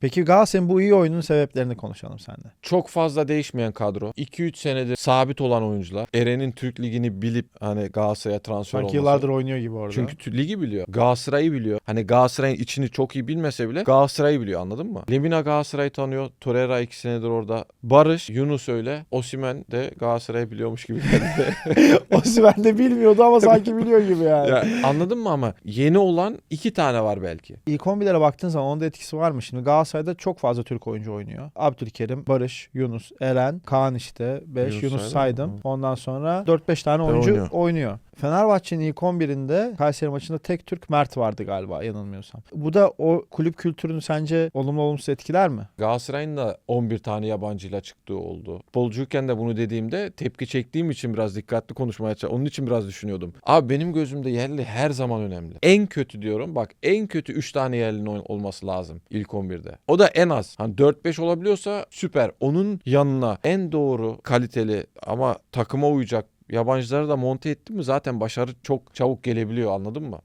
Peki Galatasaray'ın bu iyi oyunun sebeplerini konuşalım seninle. Çok fazla değişmeyen kadro. 2-3 senedir sabit olan oyuncular. Eren'in Türk Ligi'ni bilip hani Galatasaray'a transfer Sanki olması. yıllardır oynuyor gibi orada. Çünkü tü- ligi biliyor. Galatasaray'ı biliyor. Hani Galatasaray'ın içini çok iyi bilmese bile Galatasaray'ı biliyor anladın mı? Lemina Galatasaray'ı tanıyor. Torreira iki senedir orada. Barış, Yunus öyle. Osimen de Galatasaray'ı biliyormuş gibi geldi. Osimhen de bilmiyordu ama sanki biliyor gibi yani. ya, anladın mı ama yeni olan iki tane var belki. İlk 11'lere baktığın zaman onda etkisi var mı? Şimdi Galatasaray'da çok fazla Türk oyuncu oynuyor. Abdülkerim, Barış, Yunus, Eren, Kaan işte 5, Yunus Yunus, saydım. Ondan sonra 4-5 tane Ve oyuncu oynuyor. oynuyor. Fenerbahçe'nin ilk 11'inde Kayseri maçında tek Türk Mert vardı galiba yanılmıyorsam. Bu da o kulüp kültürünü sence olumlu olumsuz etkiler mi? Galatasaray'ın da 11 tane yabancıyla çıktığı oldu. Futbolcuyken de bunu dediğimde tepki çektiğim için biraz dikkatli konuşmaya çalıştım. Onun için biraz düşünüyordum. Abi benim gözümde yerli her zaman önemli. En kötü diyorum bak en kötü 3 tane yerlinin olması lazım ilk 11'de. O da en az. Hani 4-5 olabiliyorsa süper. Onun yanına en doğru kaliteli ama takıma uyacak yabancıları da monte etti mi zaten başarı çok çabuk gelebiliyor anladın mı?